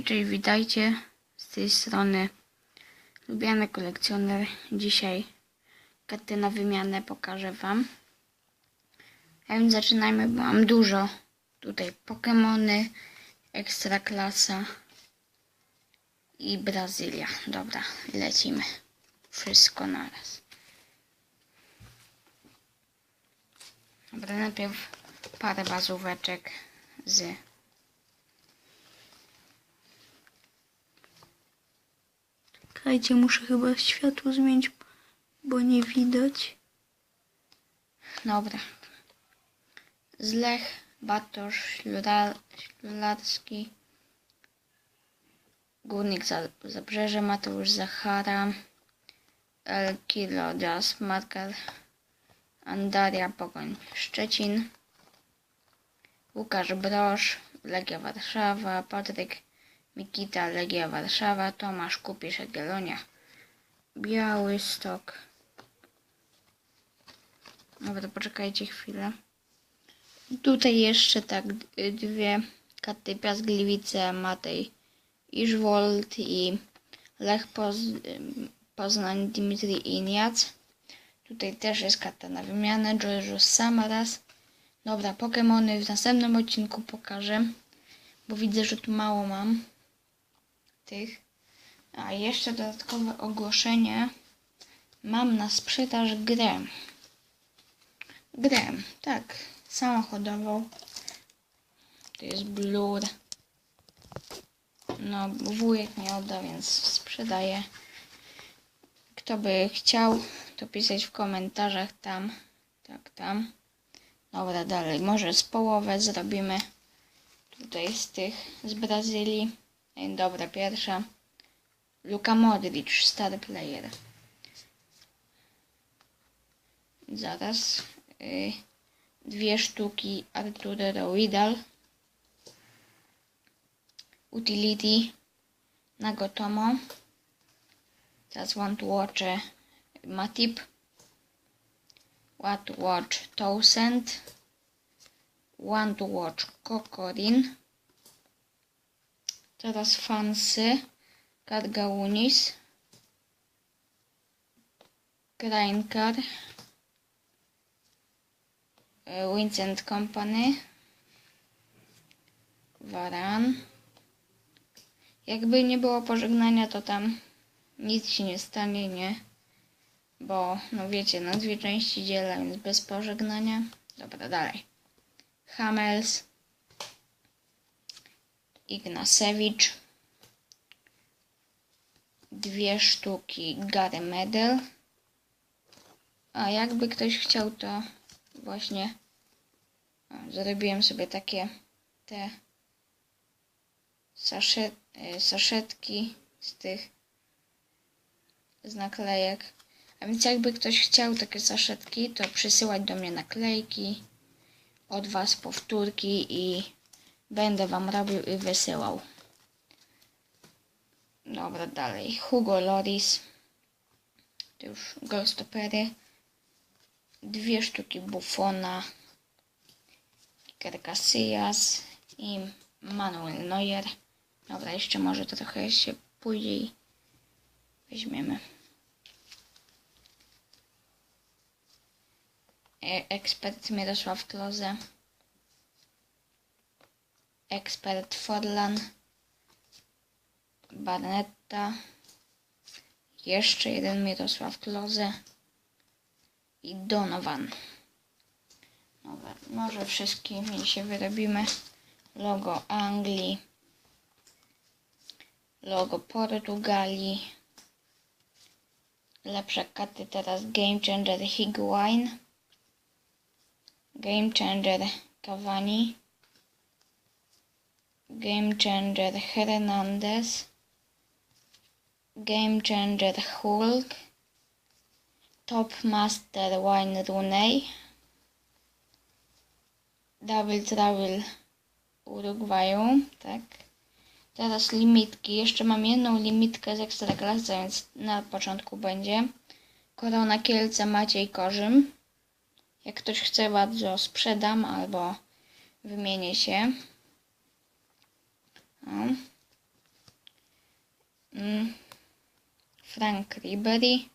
Cześć, witajcie z tej strony Lubiany kolekcjoner. Dzisiaj karty na wymianę pokażę Wam. A więc zaczynajmy, bo mam dużo. Tutaj Pokémony, Ekstraklasa i Brazylia. Dobra, lecimy. Wszystko naraz. Dobra, najpierw parę bazóweczek z Czekajcie, muszę chyba światło zmienić, bo nie widać. Dobra. Zlech, Batosz, Ślularski, Górnik Za- Zabrzeże, Mateusz Zachara, El Kilo, Jazz, Marker, Andaria, Pogoń, Szczecin, Łukasz Brosz, Legia Warszawa, Patryk Mikita, Legia Warszawa, Tomasz Kupisz, Jagiellonia, Białystok. Dobra, poczekajcie chwilę. Tutaj jeszcze tak dwie Piast Gliwice, Matej Iżwold i Lech Poz, Poznań, Dimitri Iniac. Tutaj też jest karta na wymianę, Georgios Samaras. Dobra, Pokemony w następnym odcinku pokażę, bo widzę, że tu mało mam tych. A jeszcze dodatkowe ogłoszenie. Mam na sprzedaż grę. Grę, tak, samochodową. To jest Blur. No, wujek nie odda, więc sprzedaję. Kto by chciał, to pisać w komentarzach tam. Tak, tam. Dobra, dalej. Może z połowę zrobimy tutaj z tych z Brazylii. Dobra, pierwsza. Luka Modric, star player. Zaraz. Y, dwie sztuki Arturo Vidal. Utility Nagotomo. Teraz want watch uh, Matip. Want watch Towsend. Want watch Kokorin. Teraz Fansy, Kargaunis, Grainkar, e, Vincent Company, Varan. Jakby nie było pożegnania, to tam nic się nie stanie, nie? Bo, no wiecie, na dwie części dzielę, więc bez pożegnania. Dobra, dalej. Hamels. Ignasewicz, dwie sztuki Gary Medel. A jakby ktoś chciał, to właśnie zrobiłem sobie takie te saszet, y, saszetki z tych z naklejek. A więc jakby ktoś chciał takie saszetki, to przysyłać do mnie naklejki, od Was powtórki i Będę wam robił i wysyłał. Dobra, dalej. Hugo Loris. To już Ghostopery. Dwie sztuki Buffona. Iker i Manuel Neuer. Dobra, jeszcze może trochę się później weźmiemy. E- Ekspert Mirosław Kloze. Ekspert Forlan, Barnetta, jeszcze jeden Mirosław Kloze i Donovan. Dobra, może wszystkimi się wyrobimy. Logo Anglii, logo Portugalii. Lepsze karty teraz Game Changer Higuain, Game Changer Cavani. Game Changer Hernandez, Game Changer Hulk, Top Master Wayne Rooney, Double Travel Urugwaju, tak. Teraz limitki. Jeszcze mam jedną limitkę z Ekstraklasy, więc na początku będzie. Korona Kielce Maciej Korzym. Jak ktoś chce bardzo sprzedam albo wymienię się. Frank Ribery,